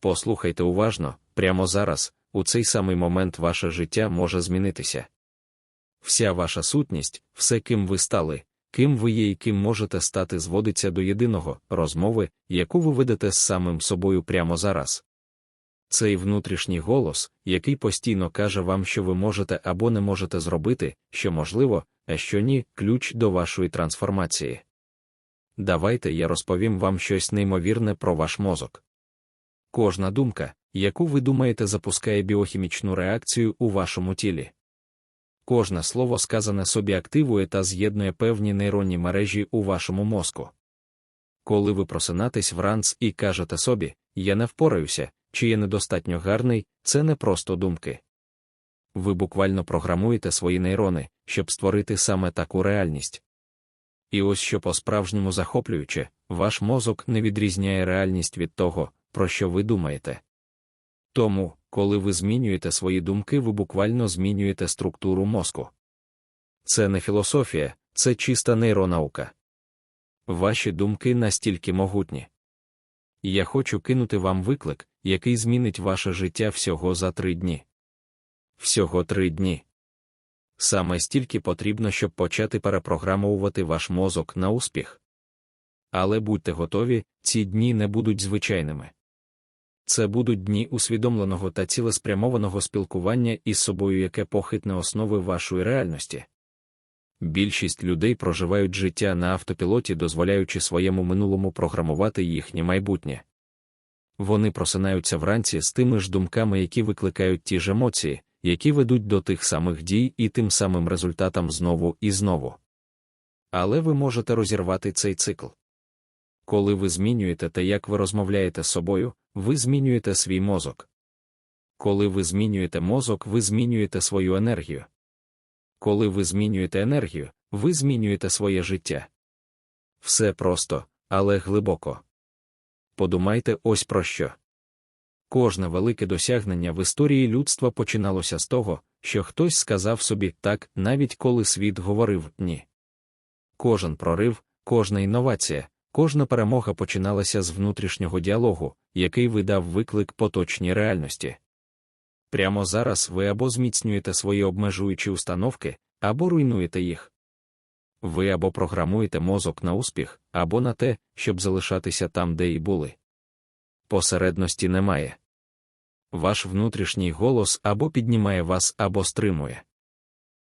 Послухайте уважно, прямо зараз, у цей самий момент ваше життя може змінитися. Вся ваша сутність, все, ким ви стали, ким ви є і ким можете стати, зводиться до єдиного розмови, яку ви ведете з самим собою прямо зараз. Цей внутрішній голос, який постійно каже вам, що ви можете або не можете зробити, що можливо, а що ні, ключ до вашої трансформації. Давайте я розповім вам щось неймовірне про ваш мозок. Кожна думка, яку ви думаєте, запускає біохімічну реакцію у вашому тілі. Кожне слово сказане собі активує та з'єднує певні нейронні мережі у вашому мозку. Коли ви просинатесь вранц і кажете собі, я не впораюся, чи я недостатньо гарний, це не просто думки. Ви буквально програмуєте свої нейрони, щоб створити саме таку реальність. І ось що по-справжньому захоплююче, ваш мозок не відрізняє реальність від того, про що ви думаєте. Тому, коли ви змінюєте свої думки, ви буквально змінюєте структуру мозку. Це не філософія, це чиста нейронаука. Ваші думки настільки могутні. Я хочу кинути вам виклик, який змінить ваше життя всього за три дні. Всього три дні. Саме стільки потрібно, щоб почати перепрограмовувати ваш мозок на успіх. Але будьте готові, ці дні не будуть звичайними. Це будуть дні усвідомленого та цілеспрямованого спілкування із собою, яке похитне основи вашої реальності. Більшість людей проживають життя на автопілоті, дозволяючи своєму минулому програмувати їхнє майбутнє. Вони просинаються вранці з тими ж думками, які викликають ті ж емоції, які ведуть до тих самих дій і тим самим результатам знову і знову. Але ви можете розірвати цей цикл. Коли ви змінюєте те, як ви розмовляєте з собою, ви змінюєте свій мозок. Коли ви змінюєте мозок, ви змінюєте свою енергію. Коли ви змінюєте енергію, ви змінюєте своє життя. Все просто, але глибоко. Подумайте ось про що. Кожне велике досягнення в історії людства починалося з того, що хтось сказав собі так, навіть коли світ говорив ні. Кожен прорив, кожна інновація, кожна перемога починалася з внутрішнього діалогу, який видав виклик поточній реальності. Прямо зараз ви або зміцнюєте свої обмежуючі установки, або руйнуєте їх. Ви або програмуєте мозок на успіх, або на те, щоб залишатися там, де і були. Посередності немає. Ваш внутрішній голос або піднімає вас, або стримує.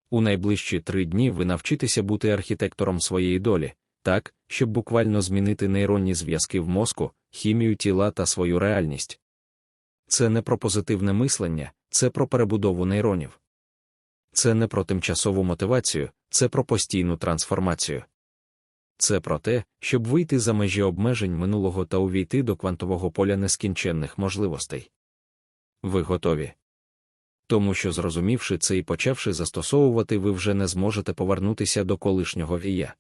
У найближчі три дні ви навчитеся бути архітектором своєї долі, так, щоб буквально змінити нейронні зв'язки в мозку, хімію тіла та свою реальність. Це не про позитивне мислення, це про перебудову нейронів. Це не про тимчасову мотивацію, це про постійну трансформацію. Це про те, щоб вийти за межі обмежень минулого та увійти до квантового поля нескінченних можливостей. Ви готові. Тому що, зрозумівши це і почавши застосовувати, ви вже не зможете повернутися до колишнього вія.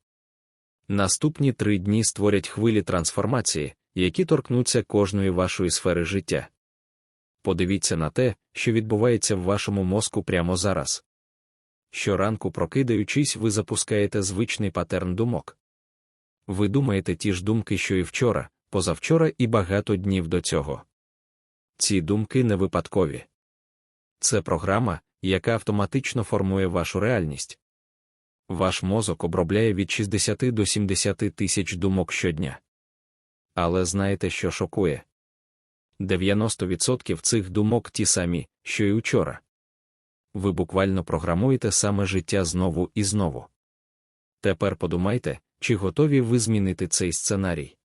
Наступні три дні створять хвилі трансформації, які торкнуться кожної вашої сфери життя. Подивіться на те, що відбувається в вашому мозку прямо зараз. Щоранку, прокидаючись, ви запускаєте звичний патерн думок. Ви думаєте ті ж думки, що і вчора, позавчора і багато днів до цього. Ці думки не випадкові. Це програма, яка автоматично формує вашу реальність. Ваш мозок обробляє від 60 до 70 тисяч думок щодня. Але знаєте, що шокує? 90% цих думок ті самі, що й учора. Ви буквально програмуєте саме життя знову і знову. Тепер подумайте, чи готові ви змінити цей сценарій.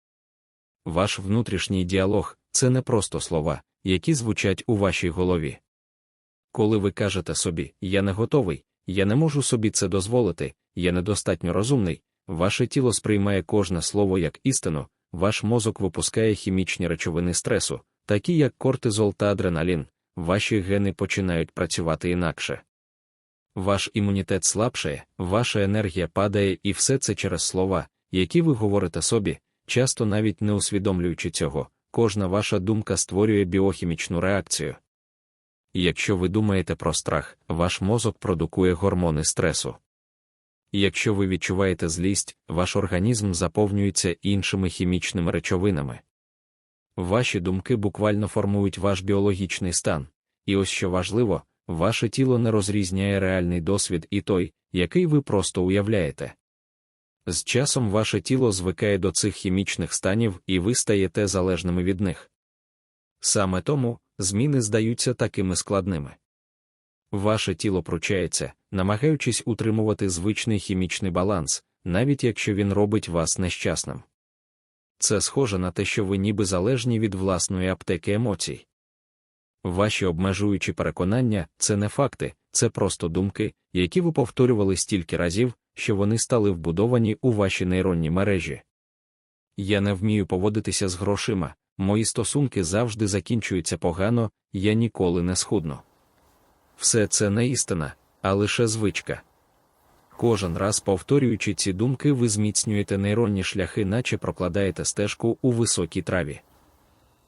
Ваш внутрішній діалог це не просто слова, які звучать у вашій голові. Коли ви кажете собі, я не готовий, я не можу собі це дозволити, я недостатньо розумний, ваше тіло сприймає кожне слово як істину, ваш мозок випускає хімічні речовини стресу, такі як кортизол та адреналін, ваші гени починають працювати інакше. Ваш імунітет слабшає, ваша енергія падає, і все це через слова, які ви говорите собі, часто навіть не усвідомлюючи цього, кожна ваша думка створює біохімічну реакцію. Якщо ви думаєте про страх, ваш мозок продукує гормони стресу. Якщо ви відчуваєте злість, ваш організм заповнюється іншими хімічними речовинами. Ваші думки буквально формують ваш біологічний стан, і ось що важливо, ваше тіло не розрізняє реальний досвід і той, який ви просто уявляєте. З часом ваше тіло звикає до цих хімічних станів і ви стаєте залежними від них. Саме тому зміни здаються такими складними. Ваше тіло пручається, намагаючись утримувати звичний хімічний баланс, навіть якщо він робить вас нещасним. Це схоже на те, що ви ніби залежні від власної аптеки емоцій. Ваші обмежуючі переконання це не факти, це просто думки, які ви повторювали стільки разів, що вони стали вбудовані у ваші нейронні мережі. Я не вмію поводитися з грошима, мої стосунки завжди закінчуються погано, я ніколи не схудну. Все це не істина, а лише звичка. Кожен раз повторюючи ці думки, ви зміцнюєте нейронні шляхи, наче прокладаєте стежку у високій траві.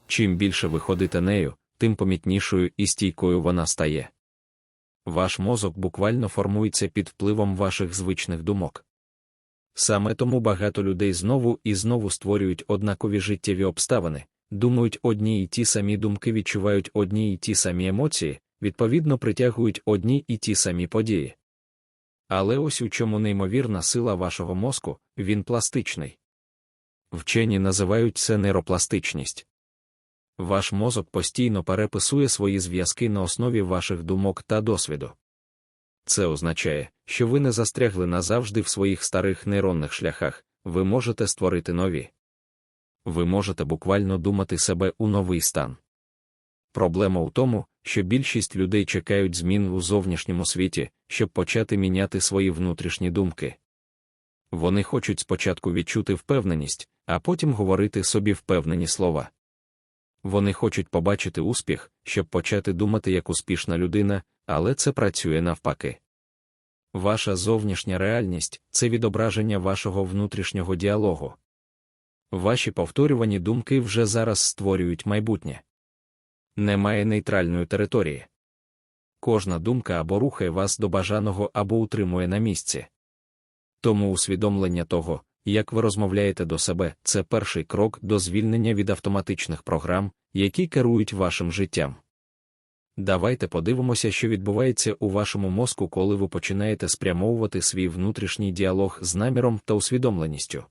Чим більше ви ходите нею, тим помітнішою і стійкою вона стає. Ваш мозок буквально формується під впливом ваших звичних думок. Саме тому багато людей знову і знову створюють однакові життєві обставини, думають одні й ті самі думки, відчувають одні й ті самі емоції, відповідно притягують одні і ті самі події. Але ось у чому неймовірна сила вашого мозку, він пластичний. Вчені називають це нейропластичність. Ваш мозок постійно переписує свої зв'язки на основі ваших думок та досвіду. Це означає, що ви не застрягли назавжди в своїх старих нейронних шляхах, ви можете створити нові. Ви можете буквально думати себе у новий стан. Проблема у тому, що більшість людей чекають змін у зовнішньому світі, щоб почати міняти свої внутрішні думки. Вони хочуть спочатку відчути впевненість, а потім говорити собі впевнені слова. Вони хочуть побачити успіх, щоб почати думати як успішна людина, але це працює навпаки. Ваша зовнішня реальність це відображення вашого внутрішнього діалогу. Ваші повторювані думки вже зараз створюють майбутнє. Немає нейтральної території. Кожна думка або рухає вас до бажаного або утримує на місці. Тому усвідомлення того, як ви розмовляєте до себе, це перший крок до звільнення від автоматичних програм, які керують вашим життям. Давайте подивимося, що відбувається у вашому мозку, коли ви починаєте спрямовувати свій внутрішній діалог з наміром та усвідомленістю.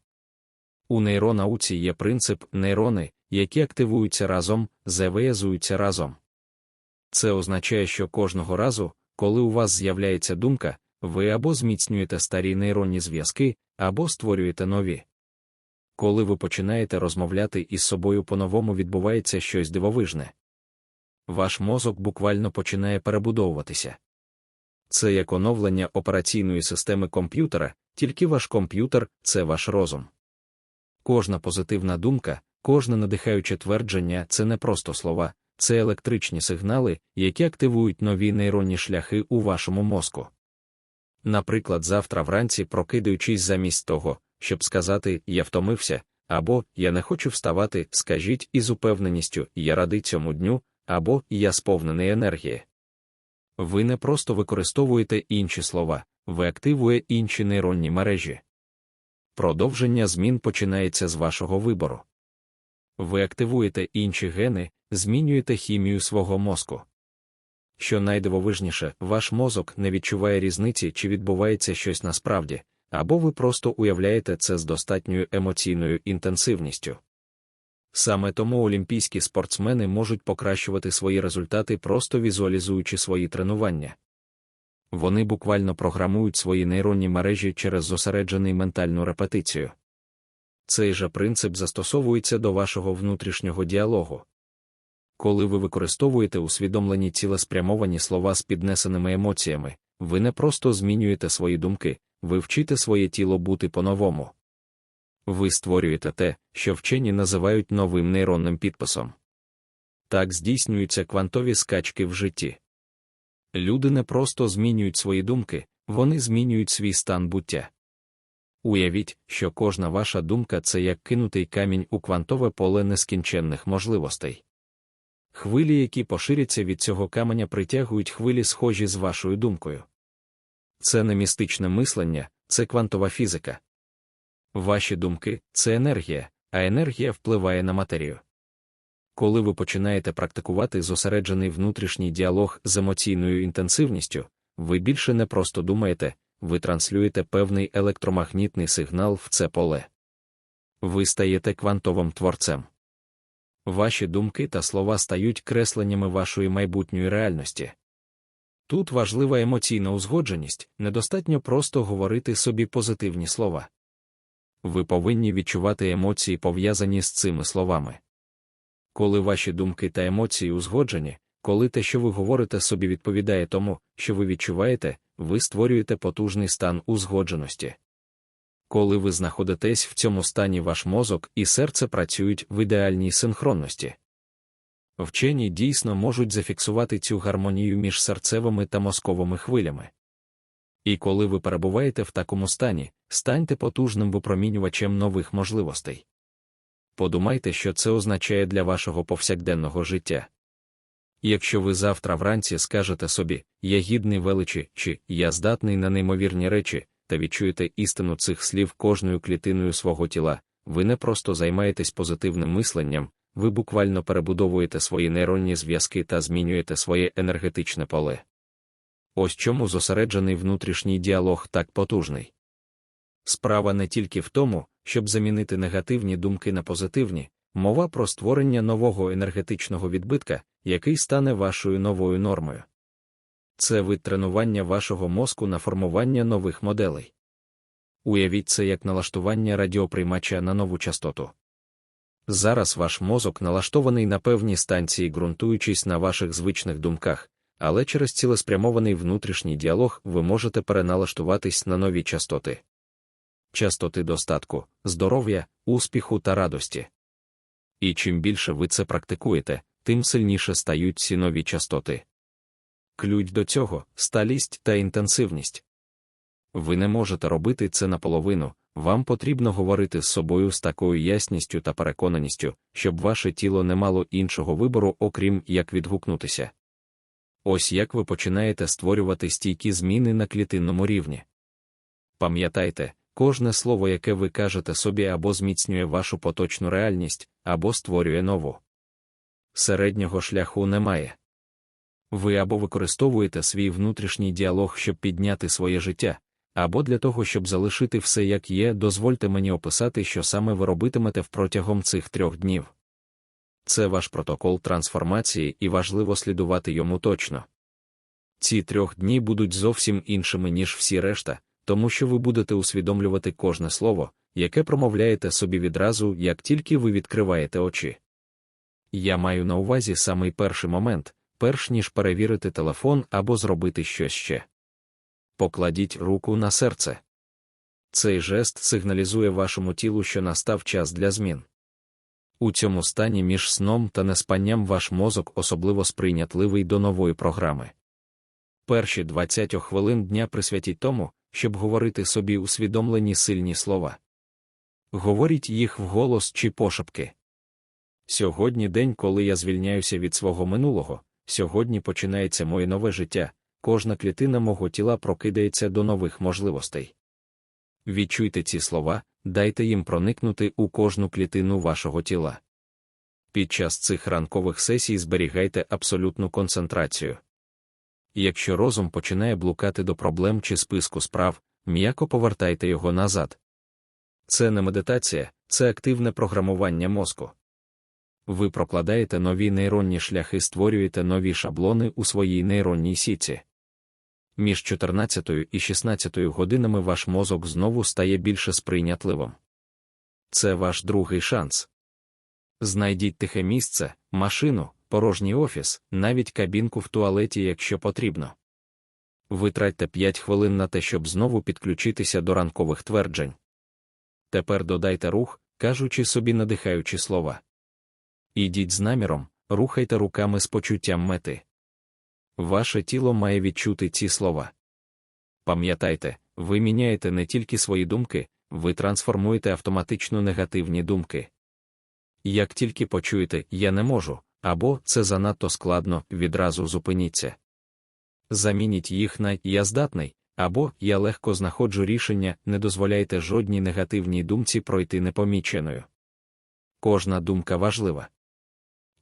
У нейронауці є принцип нейрони, які активуються разом, зав'язуються разом. Це означає, що кожного разу, коли у вас з'являється думка, ви або зміцнюєте старі нейронні зв'язки, або створюєте нові. Коли ви починаєте розмовляти із собою по-новому відбувається щось дивовижне. Ваш мозок буквально починає перебудовуватися. Це як оновлення операційної системи комп'ютера, тільки ваш комп'ютер це ваш розум. Кожна позитивна думка, кожне надихаюче твердження це не просто слова, це електричні сигнали, які активують нові нейронні шляхи у вашому мозку. Наприклад, завтра вранці, прокидаючись замість того, щоб сказати Я втомився, або Я не хочу вставати, скажіть із упевненістю Я радий цьому дню, або Я сповнений енергії. Ви не просто використовуєте інші слова, ви активує інші нейронні мережі. Продовження змін починається з вашого вибору. Ви активуєте інші гени, змінюєте хімію свого мозку. Що найдивовижніше, ваш мозок не відчуває різниці, чи відбувається щось насправді, або ви просто уявляєте це з достатньою емоційною інтенсивністю. Саме тому олімпійські спортсмени можуть покращувати свої результати, просто візуалізуючи свої тренування. Вони буквально програмують свої нейронні мережі через зосереджений ментальну репетицію. Цей же принцип застосовується до вашого внутрішнього діалогу. Коли ви використовуєте усвідомлені цілеспрямовані слова з піднесеними емоціями, ви не просто змінюєте свої думки, ви вчите своє тіло бути по-новому. Ви створюєте те, що вчені називають новим нейронним підписом. Так здійснюються квантові скачки в житті. Люди не просто змінюють свої думки, вони змінюють свій стан буття. Уявіть, що кожна ваша думка це як кинутий камінь у квантове поле нескінченних можливостей. Хвилі, які поширяться від цього каменя, притягують хвилі, схожі з вашою думкою. Це не містичне мислення, це квантова фізика. Ваші думки це енергія, а енергія впливає на матерію. Коли ви починаєте практикувати зосереджений внутрішній діалог з емоційною інтенсивністю, ви більше не просто думаєте, ви транслюєте певний електромагнітний сигнал в це поле. Ви стаєте квантовим творцем. Ваші думки та слова стають кресленнями вашої майбутньої реальності. Тут важлива емоційна узгодженість, недостатньо просто говорити собі позитивні слова. Ви повинні відчувати емоції, пов'язані з цими словами. Коли ваші думки та емоції узгоджені, коли те, що ви говорите собі, відповідає тому, що ви відчуваєте, ви створюєте потужний стан узгодженості. Коли ви знаходитесь в цьому стані, ваш мозок і серце працюють в ідеальній синхронності. Вчені дійсно можуть зафіксувати цю гармонію між серцевими та мозковими хвилями. І коли ви перебуваєте в такому стані, станьте потужним випромінювачем нових можливостей. Подумайте, що це означає для вашого повсякденного життя. Якщо ви завтра вранці скажете собі, я гідний величі чи я здатний на неймовірні речі, та відчуєте істину цих слів кожною клітиною свого тіла, ви не просто займаєтесь позитивним мисленням, ви буквально перебудовуєте свої нейронні зв'язки та змінюєте своє енергетичне поле. Ось чому зосереджений внутрішній діалог так потужний. Справа не тільки в тому, щоб замінити негативні думки на позитивні, мова про створення нового енергетичного відбитка, який стане вашою новою нормою. Це вид тренування вашого мозку на формування нових моделей. Уявіть це як налаштування радіоприймача на нову частоту. Зараз ваш мозок налаштований на певні станції, ґрунтуючись на ваших звичних думках, але через цілеспрямований внутрішній діалог ви можете переналаштуватись на нові частоти. Частоти достатку, здоров'я, успіху та радості. І чим більше ви це практикуєте, тим сильніше стають ці нові частоти. Ключ до цього сталість та інтенсивність. Ви не можете робити це наполовину, вам потрібно говорити з собою з такою ясністю та переконаністю, щоб ваше тіло не мало іншого вибору, окрім як відгукнутися. Ось як ви починаєте створювати стійкі зміни на клітинному рівні. Пам'ятайте, кожне слово, яке ви кажете собі, або зміцнює вашу поточну реальність, або створює нову. Середнього шляху немає. Ви або використовуєте свій внутрішній діалог, щоб підняти своє життя, або для того, щоб залишити все як є, дозвольте мені описати, що саме ви робитимете протягом цих трьох днів. Це ваш протокол трансформації і важливо слідувати йому точно. Ці трьох дні будуть зовсім іншими, ніж всі решта, тому що ви будете усвідомлювати кожне слово, яке промовляєте собі відразу, як тільки ви відкриваєте очі. Я маю на увазі самий перший момент, перш ніж перевірити телефон або зробити щось ще. Покладіть руку на серце. Цей жест сигналізує вашому тілу, що настав час для змін. У цьому стані між сном та неспанням ваш мозок особливо сприйнятливий до нової програми. Перші 20 хвилин дня присвятіть тому, щоб говорити собі усвідомлені сильні слова. Говоріть їх вголос чи пошепки. Сьогодні день, коли я звільняюся від свого минулого, сьогодні починається моє нове життя, кожна клітина мого тіла прокидається до нових можливостей. Відчуйте ці слова, дайте їм проникнути у кожну клітину вашого тіла. Під час цих ранкових сесій зберігайте абсолютну концентрацію. Якщо розум починає блукати до проблем чи списку справ, м'яко повертайте його назад. Це не медитація, це активне програмування мозку. Ви прокладаєте нові нейронні шляхи, створюєте нові шаблони у своїй нейронній сітці. Між 14 і 16 годинами ваш мозок знову стає більше сприйнятливим. Це ваш другий шанс. Знайдіть тихе місце, машину, порожній офіс, навіть кабінку в туалеті, якщо потрібно. Витратьте 5 хвилин на те, щоб знову підключитися до ранкових тверджень. Тепер додайте рух, кажучи собі надихаючі слова. Ідіть з наміром, рухайте руками з почуттям мети. Ваше тіло має відчути ці слова. Пам'ятайте, ви міняєте не тільки свої думки, ви трансформуєте автоматично негативні думки. Як тільки почуєте Я не можу, або це занадто складно, відразу зупиніться. Замініть їх на Я здатний, або Я легко знаходжу рішення, не дозволяйте жодній негативній думці пройти непоміченою. Кожна думка важлива.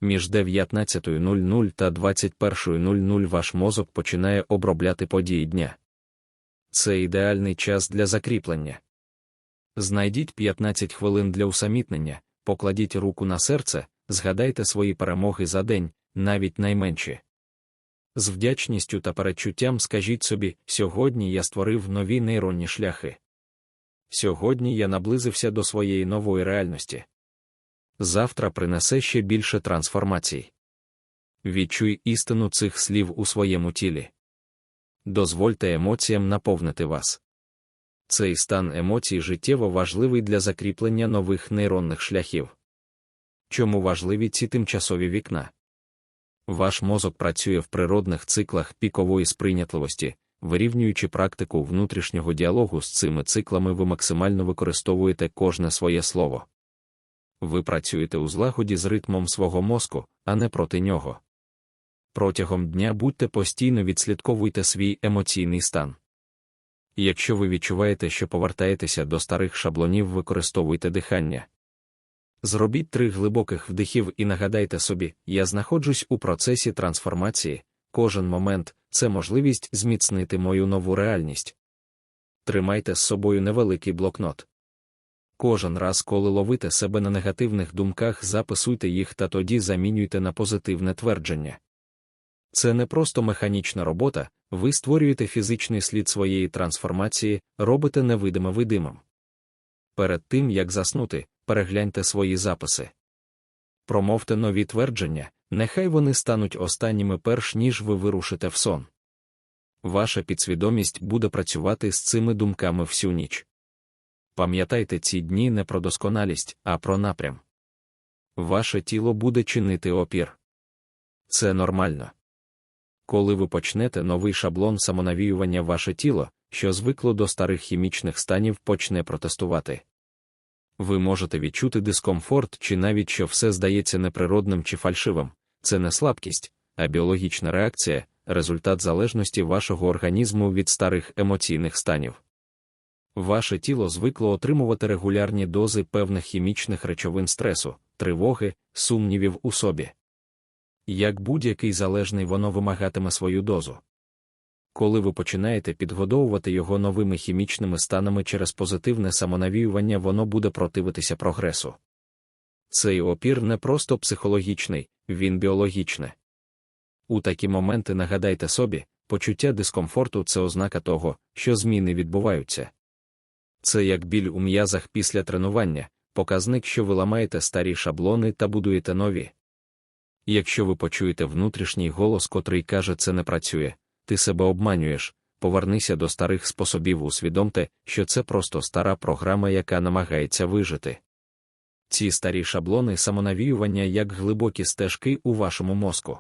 Між 19.00 та 21.00 ваш мозок починає обробляти події дня. Це ідеальний час для закріплення. Знайдіть 15 хвилин для усамітнення, покладіть руку на серце, згадайте свої перемоги за день, навіть найменші. З вдячністю та передчуттям скажіть собі, сьогодні я створив нові нейронні шляхи. Сьогодні я наблизився до своєї нової реальності. Завтра принесе ще більше трансформацій. Відчуй істину цих слів у своєму тілі. Дозвольте емоціям наповнити вас. Цей стан емоцій життєво важливий для закріплення нових нейронних шляхів. Чому важливі ці тимчасові вікна? Ваш мозок працює в природних циклах пікової сприйнятливості, вирівнюючи практику внутрішнього діалогу з цими циклами, ви максимально використовуєте кожне своє слово. Ви працюєте у злагоді з ритмом свого мозку, а не проти нього. Протягом дня будьте постійно відслідковуйте свій емоційний стан. Якщо ви відчуваєте, що повертаєтеся до старих шаблонів, використовуйте дихання. Зробіть три глибоких вдихів і нагадайте собі, я знаходжусь у процесі трансформації, кожен момент це можливість зміцнити мою нову реальність. Тримайте з собою невеликий блокнот. Кожен раз, коли ловите себе на негативних думках, записуйте їх та тоді замінюйте на позитивне твердження. Це не просто механічна робота, ви створюєте фізичний слід своєї трансформації, робите невидиме видимим. Перед тим як заснути, перегляньте свої записи. Промовте нові твердження, нехай вони стануть останніми перш ніж ви вирушите в сон. Ваша підсвідомість буде працювати з цими думками всю ніч. Пам'ятайте ці дні не про досконалість, а про напрям. Ваше тіло буде чинити опір. Це нормально. Коли ви почнете новий шаблон самонавіювання, ваше тіло, що звикло до старих хімічних станів, почне протестувати. Ви можете відчути дискомфорт чи навіть що все здається неприродним чи фальшивим, це не слабкість, а біологічна реакція, результат залежності вашого організму від старих емоційних станів. Ваше тіло звикло отримувати регулярні дози певних хімічних речовин стресу, тривоги, сумнівів у собі. Як будь-який залежний воно вимагатиме свою дозу. Коли ви починаєте підгодовувати його новими хімічними станами через позитивне самонавіювання, воно буде противитися прогресу. Цей опір не просто психологічний, він біологічний. У такі моменти нагадайте собі, почуття дискомфорту це ознака того, що зміни відбуваються. Це як біль у м'язах після тренування, показник, що ви ламаєте старі шаблони та будуєте нові. Якщо ви почуєте внутрішній голос, котрий каже, це не працює, ти себе обманюєш, повернися до старих способів, усвідомте, що це просто стара програма, яка намагається вижити. Ці старі шаблони самонавіювання як глибокі стежки у вашому мозку.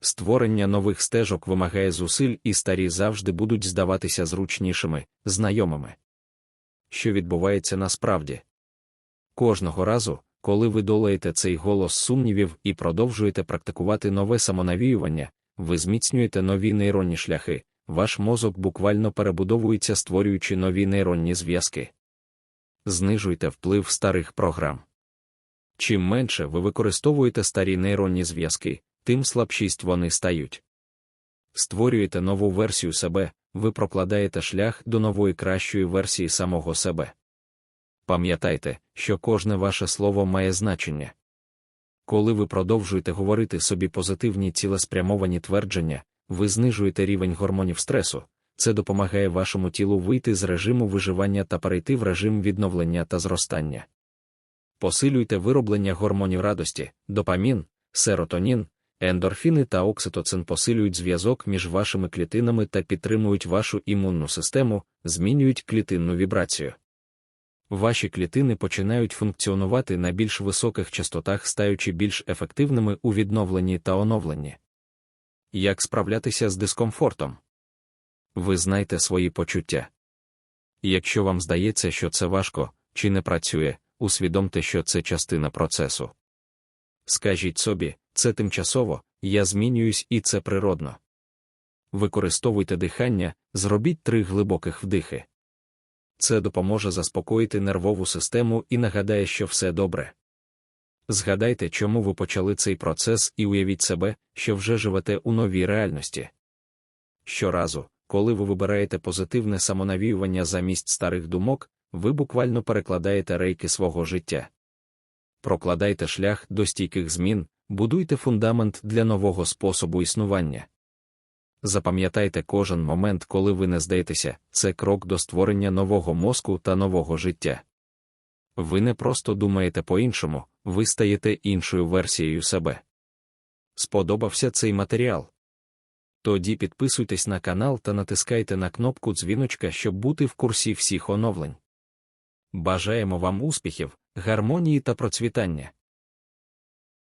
Створення нових стежок вимагає зусиль, і старі завжди будуть здаватися зручнішими, знайомими. Що відбувається насправді? Кожного разу, коли ви долаєте цей голос сумнівів і продовжуєте практикувати нове самонавіювання, ви зміцнюєте нові нейронні шляхи, ваш мозок буквально перебудовується, створюючи нові нейронні зв'язки. Знижуйте вплив старих програм. Чим менше ви використовуєте старі нейронні зв'язки, тим слабшість вони стають. Створюєте нову версію себе, ви прокладаєте шлях до нової кращої версії самого себе. Пам'ятайте, що кожне ваше слово має значення. Коли ви продовжуєте говорити собі позитивні цілеспрямовані твердження, ви знижуєте рівень гормонів стресу, це допомагає вашому тілу вийти з режиму виживання та перейти в режим відновлення та зростання. Посилюйте вироблення гормонів радості, допамін, серотонін, ендорфіни та окситоцин посилюють зв'язок між вашими клітинами та підтримують вашу імунну систему, змінюють клітинну вібрацію ваші клітини починають функціонувати на більш високих частотах, стаючи більш ефективними у відновленні та оновленні. Як справлятися з дискомфортом? Ви знаєте свої почуття. Якщо вам здається, що це важко чи не працює, усвідомте, що це частина процесу. Скажіть собі, це тимчасово, я змінююсь і це природно. Використовуйте дихання, зробіть три глибоких вдихи. Це допоможе заспокоїти нервову систему і нагадає, що все добре. Згадайте, чому ви почали цей процес і уявіть себе, що вже живете у новій реальності. Щоразу, коли ви вибираєте позитивне самонавіювання замість старих думок, ви буквально перекладаєте рейки свого життя. Прокладайте шлях до стійких змін, будуйте фундамент для нового способу існування. Запам'ятайте кожен момент, коли ви не здаєтеся, це крок до створення нового мозку та нового життя. Ви не просто думаєте по-іншому, ви стаєте іншою версією себе. Сподобався цей матеріал? Тоді підписуйтесь на канал та натискайте на кнопку дзвіночка, щоб бути в курсі всіх оновлень. Бажаємо вам успіхів, гармонії та процвітання.